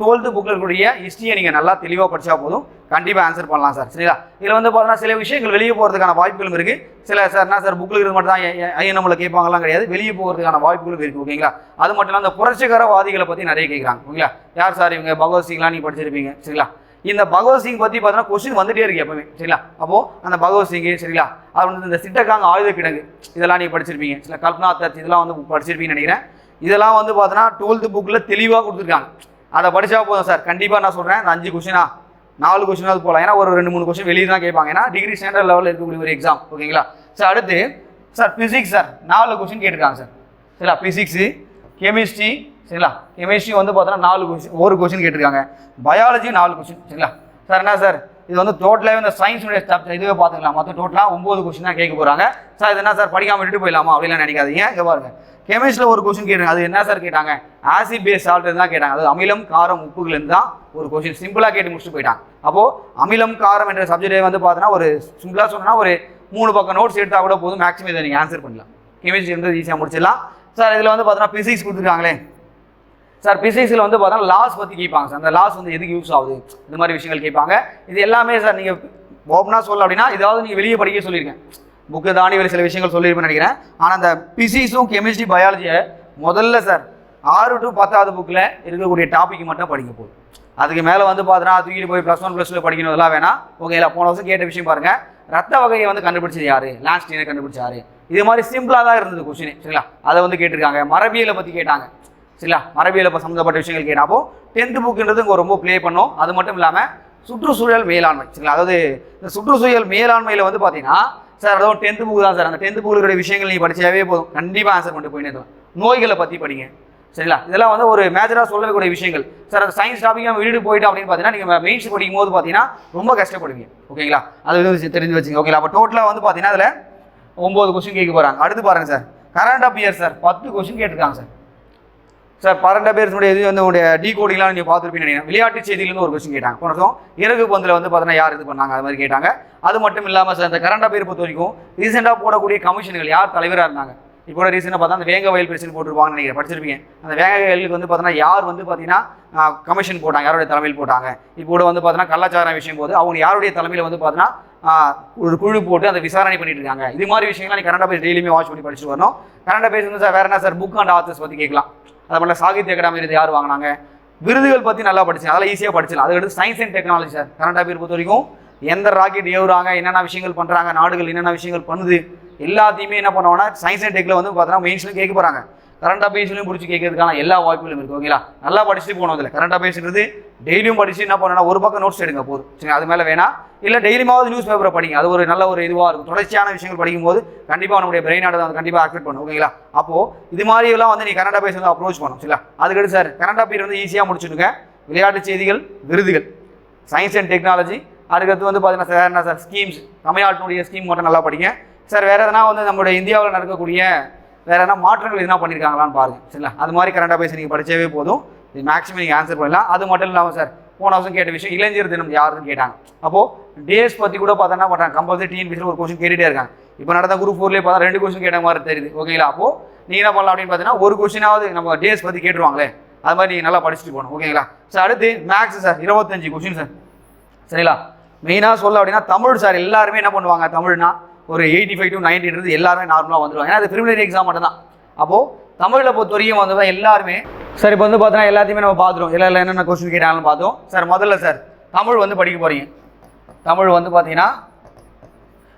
டுவெல்த்து புக்கில் இருக்கக்கூடிய ஹிஸ்ட்ரியை நீங்கள் நல்லா தெளிவாக படித்தா போதும். கண்டிப்பாக ஆன்சர் பண்ணலாம் சார் சரிங்களா? இதில் வந்து பார்த்தீங்கன்னா சில விஷயங்கள் வெளியே போகிறதுக்கான வாய்ப்புகளும் இருக்குது சில சார் என்ன சார் புக்கில் இருக்கிறது மட்டும் தான் ஐயன் நம்மளை கேட்பாங்கலாம் கிடையாது. வெளியே போகிறதுக்கான வாய்ப்புகளும் இருக்குது ஓகேங்களா அது மட்டும் இல்லாமல் அந்த புரட்சிகரவாதிகளை பற்றி நிறைய கேட்குறாங்க ஓகேங்களா யார் சார் இவங்க? பகவத்சிங்லாம் நீங்கள் படிச்சிருப்பீங்க சரிங்களா? இந்த பகவத்சிங் பற்றி பார்த்தீங்கன்னா கொஸ்டின் வந்துட்டே இருக்கு எப்பவுமே சரிங்களா? அப்போது அந்த பகவத்சிங் சரிங்களா? அது வந்து இந்த சிட்டக்காங்க ஆயுத கிடங்கு இதெல்லாம் நீங்கள் படிச்சிருப்பீங்க. சில கல்பனா தத் இதெல்லாம் வந்து படிச்சிருப்பீங்கன்னு நினைக்கிறேன். இதெல்லாம் வந்து பார்த்தீங்கன்னா டுவெல்த்து புக்கில் தெளிவாக கொடுத்துருக்காங்க. அதை படித்தா போதும் சார். கண்டிப்பாக நான் சொல்கிறேன் இந்த அஞ்சு கொஷினா நாலு கொஸ்டினாவது போகலாம் ஏன்னா ஒரு ரெண்டு மூணு கொஸ்டின் வெளியே தான் கேட்பாங்க. ஏன்னா டிகிரி ஸ்டாண்டர்ட் லெவலில் இருக்கக்கூடிய ஒரு எக்ஸாம் ஓகேங்களா? சார் அடுத்து சார் ஃபிசிக்ஸ் சார். நாலு கொஸ்டின் கேட்டிருக்காங்க சார். சரிங்களா? ஃபிசிக்ஸு கெமிஸ்ட்ரி சரிங்களா? கெமிஸ்ட்ரி வந்து பார்த்தோன்னா நாலு கொஸ்டின் ஒரு கொஸ்டின் கேட்டிருக்காங்க. பயாலஜி நாலு கொஸ்டின் சரிங்களா? சார் என்ன சார்? இது வந்து டோட்டலாகவே இந்த சயின்ஸுடைய சாப்டர் இதுவே பார்த்துக்கலாம். மொத்தம் டோட்டலாக ஒம்பது கொஸ்டின் தான் கேட்க போகிறாங்க சார் இது என்ன சார் படிக்காமல் விட்டுட்டு போயிடலாமா? அப்படிலாம் நினைக்காதீங்க. இங்கே பாருங்க. கெமிஸ்ட்ரியில் ஒரு கொஸ்டின் கேட்டாங்க அது என்ன சார் கேட்டாங்க? ஆசிட் பேஸ் சால்ட் தான் கேட்டாங்க. அது அமிலம் காரம் உப்புகள்லேருந்து தான் ஒரு கொஸ்டின் சிம்பிளாக கேட்டு முடிச்சுட்டு போயிட்டாங்க. அப்போது அமிலம் காரம் என்ற சப்ஜெக்டே வந்து பார்த்தோன்னா ஒரு சிம்பிளாக சொன்னா ஒரு மூணு பக்கம் நோட்ஸ் எடுத்தால் கூட போதும். மேக்ஸிமம் இதை நீங்கள் ஆன்சர் பண்ணலாம். கெமிஸ்ட்ரி வந்து ஈஸியாக முடிச்சிடலாம். சார் இதில் வந்து பார்த்தோன்னா பிசிக்ஸ் கொடுத்துருக்காங்களே. சார் பிசிக்ஸில் வந்து பார்த்தோன்னா லாஸ் பற்றி கேட்பாங்க சார். அந்த லாஸ் வந்து எதுக்கு யூஸ் ஆகுது? இந்த மாதிரி விஷயங்கள் கேட்பாங்க இது எல்லாமே சார் நீங்கள் ஓப்பனாக சொல்ல அப்படின்னா இதாவது நீங்கள் வெளியே படிக்க சொல்லியிருக்கேன். புக்கு தாண்டி வெளியே சில விஷயங்கள் சொல்லியிருப்பேன்னு நினைக்கிறேன். ஆனால் அந்த பிசிக்ஸும் கெமிஸ்ட்ரி பயாலஜியை முதல்ல சார் ஆறு டு பத்தாவது புக்கில் இருக்கக்கூடிய டாபிக் மட்டும் படிக்க போதும். அதுக்கு மேலே வந்து பார்த்தோன்னா தூக்கிட்டு போய் ப்ளஸ் ஒன் ப்ளஸ் டூ படிக்கணும் இதெல்லாம் வேணாம். ஓகேங்களா போன வருஷம் கேட்ட விஷயம் பாருங்கள் ரத்த வகையை வந்து கண்டுபிடிச்சது யார்? லாஸ்ட் கண்டுபிடிச்சாரு. இது மாதிரி சிம்பிளாக தான் இருந்தது கொஸ்டின் சரிங்களா? அதை வந்து கேட்டிருக்காங்க. மரபியலை பற்றி கேட்டாங்க. சரிங்களா? மரபியல் இப்போ சம்மந்தப்பட்ட விஷயங்கள் கேட்டாப்போ டென்த் டென்த்து புக்குன்றது இங்கே ரொம்ப ப்ளே பண்ணோம். அது மட்டும் இல்லாமல் சுற்றுச்சூழல் மேலாண்மை சரிங்களா? அதாவது இந்த சுற்றுச்சூழல் மேலாண்மையில் வந்து பார்த்தீங்கன்னா சார் அதாவது டென்த்து புக்கு தான் சார் அந்த டென்த்து புக்கில் விஷயங்கள் நீங்கள் படித்தாவே போதும். கண்டிப்பாக ஆன்சர் பண்ணிட்டு போயின்னு நோய்களை பற்றி படிங்க. சரிங்களா? இதெல்லாம் வந்து ஒரு மேஜராக சொல்லக்கூடிய விஷயங்கள். சார் அந்த சயின்ஸ் டாபிக் நம்ம விட்டுட்டு அப்படின்னு பார்த்தீங்கன்னா நீங்கள் மெயின்ஸ் படிக்கும் போது பார்த்தீங்கன்னா ரொம்ப கஷ்டப்படுவீங்க. ஓகேங்களா? அது வந்து தெரிஞ்சு வச்சுங்க ஓகேங்களா? அப்போ டோட்டலாக வந்து பார்த்தீங்கன்னா அதில் ஒம்பது கொஸ்டின் கேட்க போகிறாங்க அடுத்து பாருங்கள் சார் கரண்ட் இயர் சார் பத்து கொஸ்டின் கேட்டிருக்காங்க சார் சார் பன்னெண்டு பேருடைய இது வந்து உங்களுடைய டீ கோடிங்லாம் நீங்கள் பார்த்துருப்பீங்க நினைக்கிறேன். விளையாட்டு செய்தியிலேருந்து ஒரு கொஸ்டின் கேட்டாங்க. போன வருஷம் இறகு பந்தில் வந்து பார்த்தீங்கன்னா யார் இது பண்ணாங்க? அது மாதிரி கேட்டாங்க. அது மட்டும் இல்லாமல் சார் இந்த கரண்ட் அஃபேர் பொறுத்த வரைக்கும் ரீசெண்டாக போடக்கூடிய கமிஷன்கள் யார் தலைவராக இருந்தாங்க? இப்போ கூட ரீசெண்டாக பார்த்தா அந்த வேங்க வயல் பிரச்சனை போட்டுருப்பாங்கன்னு நினைக்கிறேன். படிச்சிருப்பீங்க. அந்த வேங்க வயலுக்கு வந்து பார்த்தீங்கன்னா யார் வந்து பார்த்தீங்கன்னா கமிஷன் போட்டாங்க? யாருடைய தலைமையில் போட்டாங்க? இப்போ கூட வந்து பார்த்தீங்கன்னா கள்ளச்சாரம் விஷயம் போது அவங்க யாருடைய தலைமையில் வந்து பார்த்தீங்கன்னா ஒரு குழு போட்டு அந்த விசாரணை பண்ணிட்டு இருக்காங்க. இது மாதிரி விஷயங்கள்லாம் நீ கரண்ட் அஃபேர்ஸ் டெய்லியுமே வாட்ச் பண்ணி படிச்சுட்டு வரணும். கரண்ட் அஃபேர்ஸ் வந்து சார் வேற என்ன சார்? புக் அண்ட் ஆத்தர்ஸ் பற்றி கேட்கலாம். அது மட்டும் சாகித்ய அகாடமி விருது யார் வாங்கினாங்க? விருதுகள் பற்றி நல்லா படிச்சேன் அதெல்லாம் ஈஸியாக படிச்சிடலாம் அதுக்கடுத்து science and technology sir current affair பொறுத்த வரைக்கும் எந்த ராக்கெட் ஏவுறாங்க என்னென்ன விஷயங்கள் பண்ணுறாங்க நாடுகள் என்னென்ன விஷயங்கள் பண்ணுது எல்லாத்தையுமே என்ன பண்ணுவாங்கன்னா சயின்ஸ் அண்ட் டெக்கில் வந்து பார்த்தோன்னா மெயின்ஸ்லையும் கேட்க போகிறாங்க கரண்ட் அஃபேர்ஸ்லையும் பிடிச்சி கேட்கறதுக்கான எல்லா வாய்ப்புகளும் இருக்குது ஓகேங்களா நல்லா படிச்சுட்டு போகணும் இதில் கரண்ட் அஃபேர்ஸ்ன்றது டெய்லியும் படிச்சு என்ன பண்ணணும்னா ஒரு பக்கம் நோட்ஸ் எடுங்க போதும். சரி அது மேலே வேணா இல்லை டெய்லியுமாவது நியூஸ் பேப்பரை படிங்க. அது ஒரு நல்ல ஒரு இதுவாக இருக்கும். தொடர்ச்சியான விஷயங்கள் படிக்கும்போது கண்டிப்பாக நம்முடைய பிரெயின் வந்து கண்டிப்பாக ஆக்டிவேட் பண்ணும் ஓகேங்களா அப்போ இது மாதிரி எல்லாம் வந்து நீ கரண்ட் அஃபேர்ஸ் வந்து அப்ரோச் பண்ணணும் சரிங்களா? அதுக்கடுத்து சார் கரண்ட் அஃபேர் வந்து ஈஸியாக முடிச்சுடுங்க. விளையாட்டு செய்திகள் விருதுகள். சயின்ஸ் அண்ட் டெக்னாலஜி அதுக்கடுத்து வந்து பார்த்தீங்கன்னா சார் என்ன சார் ஸ்கீம்ஸ் தமிழ்நாட்டினுடைய ஸ்கீம் மட்டும் நல்லா படிங்க. சார் வேறு எதனா வந்து நம்மளுடைய இந்தியாவில் நடக்கக்கூடிய வேறு எதனா மாற்றங்கள் எதுனா பண்ணியிருக்காங்களான்னு பாருங்க. சரிங்களா? அது மாதிரி கரண்ட் அஃபேர்ஸ் நீங்கள் படிச்சவே போதும். இது மேக்ஸிமம் நீங்கள் ஆன்சர் பண்ணலாம். அது மட்டும் இல்லாமல் சார் போன வருஷம் கேட்ட விஷயம் இளைஞர் தினம் யாருன்னு கேட்டாங்க. அப்போது டேஸ் பற்றி கூட பார்த்தா என்ன பண்ணுறாங்க கம்பல்சரி டிஎன்பிசியில் ஒரு கொஸ்டின் கேட்டுகிட்டே இருக்காங்க. இப்போ நடந்த குரூப் ஃபோர்லேயே பார்த்தா ரெண்டு கொஸ்டின் கேட்ட மாதிரி தெரியுது. ஓகேங்களா அப்போது நீங்கள் என்ன பண்ணலாம் அப்படின்னு பார்த்தீங்கன்னா ஒரு கொஸ்டினாவது நம்ம டேஸ் பற்றி கேட்டுருவாங்களே. அது மாதிரி நீங்கள் நல்லா படிச்சுட்டு போகணும். ஓகேங்களா சார் அடுத்து மேக்ஸ் சார் இருபத்தஞ்சு கொஸ்டின் சார் சரிங்களா? மெயினாக சொல்ல அப்படின்னா தமிழ் சார் எல்லாருமே என்ன பண்ணுவாங்க? தமிழ்னா ஒரு எயிட்டி ஃபைவ் டு நைன்டின்றது எல்லாருமே நார்மலாக வந்துடுவாங்க ஏன்னா அது ப்ரிலிமினரி எக்ஸாம் மட்டும் தான் அப்போது தமிழில் பொறுத்த வரைக்கும் வந்து எல்லாருமே சார் இப்போ வந்து பார்த்தீங்கன்னா எல்லாத்தையுமே நம்ம பார்த்துருவோம் இல்லை என்னென்ன கொஸ்டின் கேட்டாலும் பார்த்தோம் சார் முதல்ல சார் தமிழ் வந்து படிக்க போகிறீங்க தமிழ் வந்து பார்த்தீங்கன்னா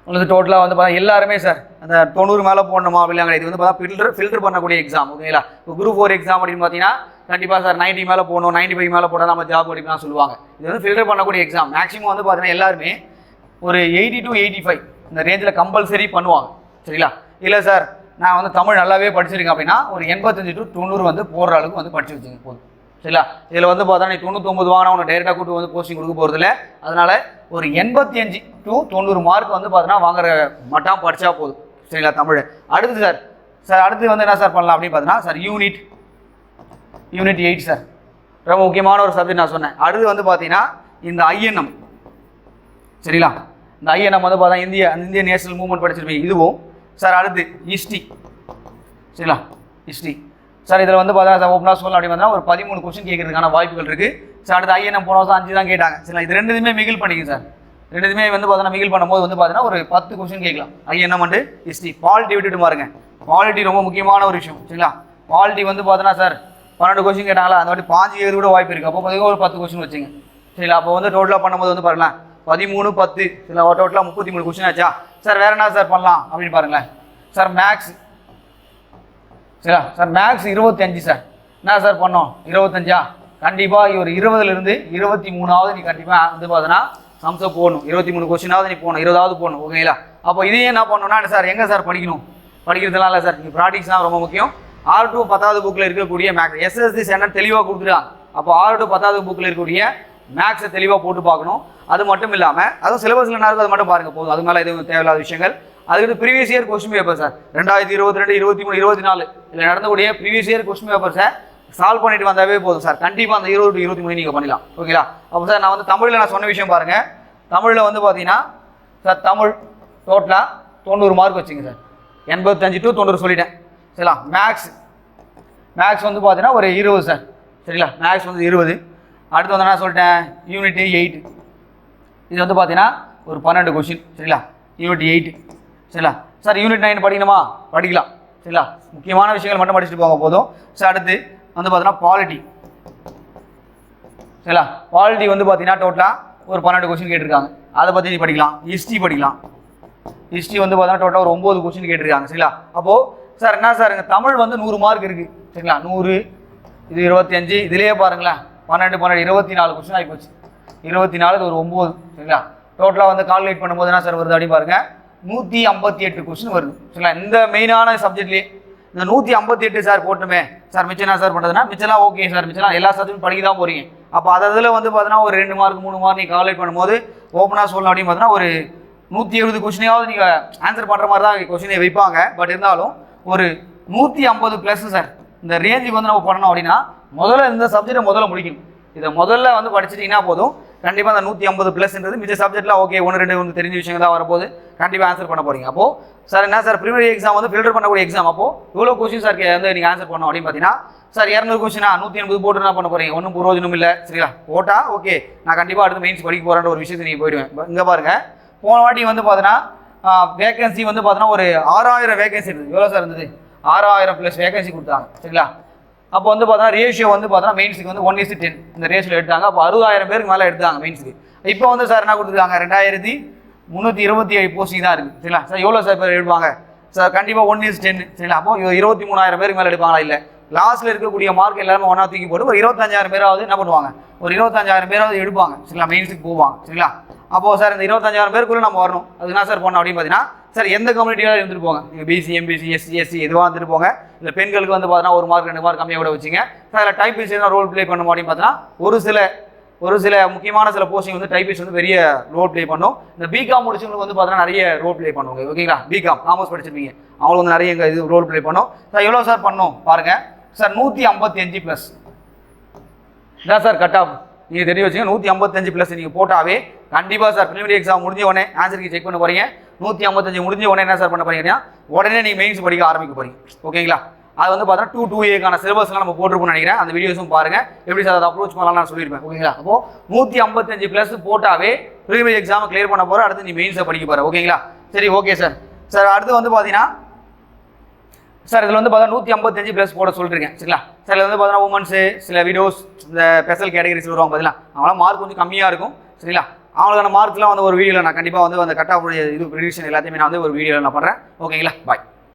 உங்களுக்கு டோட்டலாக வந்து பார்த்தா எல்லாருமே சார் அந்த தொண்ணூறு மேலே போடணுமா அப்படிலாங்க இது வந்து பார்த்தா ஃபில்டர் ஃபில்டர் பண்ணக்கூடிய எக்ஸாம் ஓகேங்களா இப்போ குரூப் ஃபோர் எக்ஸாம் அப்படின்னு பார்த்தீங்கன்னா கண்டிப்பாக சார் 90 மேலே போகணும் 95 ஃபைவ் மேலே போட்டால் நம்ம ஜாப் படிக்கலாம் சொல்லுவாங்க. இது வந்து ஃபில்டர் பண்ணக்கூடிய எக்ஸாம் மேக்ஸிமம் வந்து பார்த்தீங்கன்னா எல்லாருமே ஒரு எயிட்டி டு எயிட்டி ஃபைவ் இந்த ரேஞ்சில் கம்பல்சரி பண்ணுவாங்க. சரிங்களா? இல்லை சார் நான் வந்து தமிழ் நல்லாவே படிச்சிருக்கேன் அப்படின்னா ஒரு எண்பத்தஞ்சு டு தொண்ணூறு வந்து போடுற அளவுக்கு வந்து படிச்சு வச்சுங்க போதும். சரிங்களா? இதில் வந்து பார்த்தா நீ தொண்ணூத்தொம்பது வாங்கினா உனக்கு டேரெக்டாக கூட்டு வந்து போஸ்டிங் கொடுக்க போகிறதில்ல அதனால் ஒரு எண்பத்தி அஞ்சு டு தொண்ணூறு மார்க் வந்து பார்த்தோன்னா வாங்குற மட்டாம் படித்தா போதும். சரிங்களா தமிழ்? அடுத்து சார் சார் அடுத்து வந்து என்ன சார் பண்ணலாம் அப்படின்னு பார்த்தீங்கன்னா sir unit unit eight sir ரொம்ப முக்கியமான ஒரு சப்ஜெக்ட் நான் சொன்னேன். அடுத்து வந்து பார்த்தீங்கன்னா இந்த ஐஎன்எம் சரிங்களா? இந்த ஐஎன்எம் வந்து பார்த்தா இந்திய இந்திய நேஷனல் மூவ்மெண்ட் படிச்சிருப்பீங்க. இதுவும் சார் அடுத்து ஹிஸ்ட்ரி சரிங்களா? ஹிஸ்ட்ரி சார் இதில் வந்து பார்த்தா சார் ஓப்பனாக சொல்லலாம் அப்படின்னு ஒரு பதிமூணு கொஸ்டின் கேட்கறதுக்கான வாய்ப்புகள் இருக்குது சார் அடுத்து ஐஎன்எம் போன வருஷம் அஞ்சு தான் கேட்டாங்க. சரிங்களா? இது ரெண்டுமே மிகில் பண்ணிங்க சார். ரெண்டுமே வந்து பார்த்தீங்கன்னா மிகில் பண்ணும்போது வந்து பார்த்தீங்கன்னா ஒரு பத்து கொஸ்டின் கேட்கலாம். ஐஎன்எம் வந்து ஹிஸ்ட்ரி குவாலிட்டி விட்டுட்டு பாருங்க. குவாலிட்டி ரொம்ப முக்கியமான ஒரு விஷயம். சரிங்களா? குவாலிட்டி வந்து பார்த்தோன்னா சார் பன்னெண்டு கொஸ்டின் கேட்டாங்களா? அந்த வாட்டி பாஞ்சு ஏழு கூட வாய்ப்பு இருக்குது அப்போ பார்த்தீங்கன்னா ஒரு பத்து கொஸ்டின் வச்சுங்க. சரிங்களா? அப்போ வந்து டோட்டலாக பண்ணும்போது வந்து பாருங்களேன். பதிமூணு பத்து. இல்லை டோட்டலாக முப்பத்தி மூணு கொஸ்டின் ஆச்சா? சார் வேற என்ன சார் பண்ணலாம்? அப்படின்னு பாருங்களேன். சார் மேக்ஸ் சரியா? சார் மேக்ஸ் இருபத்தஞ்சு சார் என்ன சார் பண்ணோம்? இருபத்தஞ்சா? கண்டிப்பாக ஒரு இருபதுலேருந்து இருபத்தி மூணாவது நீ கண்டிப்பாக வந்து பார்த்தீங்கன்னா சம்சப் போகணும் இருபத்தி மூணு கொஸ்டினாவது நீ போகணும் இருபதாவது போகணும் ஓகேங்களா அப்போ இதையே என்ன பண்ணணும்னா சார் எங்கே சார் படிக்கணும்? படிக்கிறதுலாம் இல்லை சார் நீங்கள் ப்ராக்டிக்ஸ் தான் ரொம்ப முக்கியம். ஆறு டு பத்தாவது புக்கில் இருக்கக்கூடிய மேக்ஸ் எஸ்எஸ்சி சென்டர் தெளிவாக கொடுத்துருக்காங்க. அப்போ ஆறு டு பத்தாவது புக்கில் இருக்கக்கூடிய மேக்ஸை தெளிவாக போட்டு பார்க்கணும். அது மட்டும் இல்லாமல் அதுவும் சிலபஸில் என்ன அது மட்டும் பாருங்கள் போதும். அது மேலே எதுவும் தேவையில்லாத விஷயங்கள். அதுக்கு previous year question paper sir ரெண்டாயிரத்தி இருபத்தி ரெண்டு இருபத்தி மூணு இருபத்தி நாலு. இதில் நடந்தக்கூடிய previous year question paper sir solve பண்ணிட்டு வந்தாவே போதும் சார் கண்டிப்பாக அந்த இருபது டு இருபத்தி மூணு நீங்கள் பண்ணலாம் ஓகேங்களா அப்போ சார் நான் வந்து தமிழில் நான் சொன்ன விஷயம் பாருங்கள் தமிழில் வந்து பார்த்தீங்கன்னா சார் தமிழ் டோட்டலாக தொண்ணூறு மார்க் வச்சுங்க சார் எண்பத்தஞ்சு டு தொண்ணூறு சொல்லிட்டேன். சரிங்களா? மேக்ஸ் மேக்ஸ் வந்து பார்த்தீங்கன்னா ஒரு இருபது சார் சரிங்களா? மேக்ஸ் வந்து இருபது. அடுத்து வந்து என்ன சொல்லிட்டேன்? யூனிட் எயிட் இது வந்து பார்த்தீங்கன்னா ஒரு பன்னெண்டு கொஷின் சரிங்களா? யூனிட் எயிட் சரிங்களா? சார் யூனிட் நைன் படிக்கணுமா? படிக்கலாம். சரிங்களா? முக்கியமான விஷயங்கள் மட்டும் படிச்சுட்டு போங்க போதும். சார் அடுத்து வந்து பார்த்தீங்கன்னா பாலிட்டி சரிங்களா? பாலிட்டி வந்து பார்த்தீங்கன்னா டோட்டலாக ஒரு பன்னெண்டு கொஸ்டின் கேட்டிருக்காங்க. அதை பற்றி நீ படிக்கலாம். ஹிஸ்ட்ரி படிக்கலாம். ஹிஸ்ட்ரி வந்து பார்த்தீங்கன்னா டோட்டலாக ஒரு ஒம்பது கொஸ்டின் கேட்டிருக்காங்க. சரிங்களா? அப்போது சார் என்ன சார் இங்கே தமிழ் வந்து நூறு மார்க் இருக்குது சரிங்களா? நூறு இது இருபத்தஞ்சு இதுலேயே பாருங்களேன். பன்னெண்டு பன்னெண்டு இருபத்தி நாலு கொஸ்டின் ஆகி போச்சு இருபத்தி நாலு ஒரு ஒம்பது சரிங்களா? டோட்டலாக வந்து கால்குலேட் பண்ணும்போது என்ன சார் வருது அப்படின்னு பாருங்க. நூற்றி ஐம்பத்தி எட்டு கொஸ்டின் வருது சரிங்களா? இந்த மெயினான சப்ஜெக்ட்லேயே இந்த நூற்றி ஐம்பத்தி எட்டு சார் போட்டுமே. சார் மிச்சம் என்ன சார் பண்ணுறதுன்னா மிச்சம்லாம் ஓகே சார் மிச்சம்லாம் எல்லா சப்ஜெக்டும் படிக்க தான் போகிறீங்க அப்போ அது அதில் வந்து பார்த்தீங்கன்னா ஒரு ரெண்டு மார்க் மூணு மார்க் நீங்கள் கால்குலேட் பண்ணும்போது ஓப்பனாக சொல்லணும் அப்படின்னு பார்த்தீங்கன்னா ஒரு நூற்றி எழுபது கொஸ்டினையாவது நீங்கள் ஆன்சர் பண்ணுற மாதிரி தான் கொஸ்டினை வைப்பாங்க. பட் இருந்தாலும் ஒரு நூற்றி ஐம்பது ப்ளஸ் சார் இந்த ரேஞ்சுக்கு வந்து நம்ம பண்ணணும் அப்படின்னா முதல்ல இந்த சப்ஜெக்டை முதல்ல முடிக்கணும். இதை முதல்ல வந்து படிச்சிட்டிங்கன்னா போதும். கண்டிப்பாக அந்த நூற்றி ஐம்பது ப்ளஸ்ன்றது மிச்ச சப்ஜெக்ட்லாம் ஓகே ஒன்று ரெண்டு ஒன்று தெரிஞ்ச விஷயங்கள் தான் வரப்போகுது. கண்டிப்பாக ஆன்சர் பண்ண போகிறீங்க அப்போ சார் என்ன சார் ப்ரிமினரி எக்ஸாம் வந்து ஃபில்டர் பண்ணக்கூடிய எக்ஸாம் அப்போது இவ்வளோ கொஸ்டின் சார் வந்து நீங்கள் ஆன்சர் பண்ணணும் அப்படின்னு பார்த்தீங்கன்னா சார் இரநூறு கொஸ்டினா நூற்றி எண்பது போட்டு என்ன பண்ண போகிறீங்க ஒன்றும் பிரயோஜனம் இல்லை. சரிங்களா? போட்டா ஓகே நான் கண்டிப்பாக அடுத்து மெயின்ஸ் படிக்க போகிறேன்ற ஒரு விஷயத்தை நீங்கள் போயிடுவேன். இங்கே பாருங்கள் போன வாட்டி வந்து பார்த்தீங்கன்னா வேகன்சி வந்து பார்த்தீங்கன்னா ஒரு ஆறாயிரம் வேகன்சி இருந்தது. எவ்வளோ சார் இருந்தது? ஆறாயிரம் ப்ளஸ் வேகன்சி கொடுத்தாங்க. சரிங்களா? அப்போ வந்து பார்த்தோன்னா ரேஷியோ வந்து பார்த்தோன்னா மெயின்ஸுக்கு வந்து ஒன் இஸ் டென் இந்த ரேஷியோ எடுத்தாங்க. அப்போ அறுபதாயிரம் பேருக்கு மேலே எடுத்தாங்க மெயின்ஸுக்கு இப்போ வந்து சார் என்ன கொடுத்துருக்காங்க? ரெண்டாயிரத்தி முந்நூற்றி இருபத்தி ஏழு போஸ்டிங் தான் இருக்குது சரிங்களா? சார் எவ்வளோ சார் பேர் எடுப்பாங்க? சார் கண்டிப்பாக ஒன் இஸ் டென் சரிங்களா? அப்போ இருபத்தி மூணாயிரம் பேருக்கு மேலே எடுப்பாங்களா? இல்லை. லாஸ்ட்டில் இருக்கக்கூடிய மார்க் எல்லாருமே ஒன்றா தூக்கி போட்டு ஒரு இருபத்தஞ்சாயிரம் பேராவது என்ன பண்ணுவாங்க? ஒரு இருபத்தஞ்சாயிரம் பேராவது எடுப்பாங்க. சரிங்களா? மெயின்ஸுக்கு போவாங்க. சரிங்களா? அப்போது சார் இந்த இருபத்தஞ்சாயிரம் பேருக்குள்ளே நம்ம வரணும். அது என்ன சார் போனோம் அப்படின்னு பார்த்தீங்கன்னா சார் எந்த கம்யூனிட்டியாக இருந்துட்டு போங்க. நீங்கள் பிசி எம்பிசி எஸ்சி எஸ்சி எதுவாக இருந்துட்டு போங்க. இல்லை பெண்களுக்கு வந்து பார்த்தீங்கன்னா ஒரு மார்க் ரெண்டு மார்க் கம்மியாக கூட வச்சுங்க. சார் அதில் டைப்பிஸ்ட் என்ன ரோல் ப்ளே பண்ணணும் அப்படின்னு பார்த்தீங்கன்னா ஒரு சில ஒரு சில முக்கியமான சில போஸ்டிங் வந்து டைப்பிஸ்ட் வந்து பெரிய ரோல் ப்ளே பண்ணும். இந்த பிகாம் முடிச்சவங்களுக்கு வந்து பார்த்தீங்கன்னா நிறைய ரோல் ப்ளே பண்ணுவாங்க. ஓகேங்களா பிகாம் காமர்ஸ் படிச்சிருப்பீங்க. அவங்களுக்கு வந்து நிறைய இங்கே இது ரோல் ப்ளே பண்ணும். சார் எவ்வளோ சார் பண்ணும்? பாருங்க. சார் நூற்றி ஐம்பத்தி அஞ்சு ப்ளஸ் இதான் சார் கட் ஆஃப் நீங்கள் தெரிய வச்சுங்க நூற்றி ஐம்பத்தஞ்சு ப்ளஸ் நீங்கள் போட்டாவே கண்டிப்பாக சார் ப்ரிலிமினரி எக்ஸாம் முடிஞ்ச உடனே ஆன்சருக்கு செக் பண்ண போகிறீங்க நூற்றி ஐம்பத்தஞ்சு முடிஞ்ச உடனே என்ன சார் பண்ண போறீங்கன்னா உடனே நீங்கள் மெயின்ஸ் படிக்க ஆரம்பிக்க போறீங்க. ஓகேங்களா அது வந்து பார்த்தீங்கன்னா டூ டூ ஏக்கான சிலபஸ்லாம் நம்ம போட்டிருப்போம்னு நினைக்கிறேன். அந்த வீடியோஸும் பாருங்கள் எப்படி சார் அதை அப்ரோச் பண்ணலாம் நான் சொல்லியிருப்பேன். ஓகேங்களா அப்போ நூற்றி ஐம்பத்தஞ்சு ப்ளஸ் போட்டாவே ப்ரீமியர் எக்ஸாம் கிளியர் பண்ண போகிற அடுத்து நீ மெயின்ஸை படிக்க போகிற ஓகேங்களா சரி ஓகே சார் சார் அடுத்து வந்து பார்த்தீங்கன்னா சார் இதில் வந்து பார்த்தா நூற்றி ஐம்பத்தஞ்சு ப்ளஸ் போட சொல்லிருக்கேன். சரிங்களா? சார் இதில் வந்து பார்த்தீங்கன்னா உமன்ஸு சில வீடியோஸ் இந்த ஸ்பெஷல் கேட்டகரிஸ் வருவாங்க பார்த்தீங்களா அவங்களாம் மார்க் கொஞ்சம் கம்மியாக இருக்கும். சரிங்களா? அவங்களுக்கான மார்க்லாம் வந்து ஒரு வீடியோவில் நான் கண்டிப்பாக வந்து அந்த கட் ஆஃப் இது ப்ரிடிஷன் எல்லாத்தையுமே நான் வந்து ஒரு வீடியோவில் நான் பண்ணுறேன் ஓகேங்களா பாய்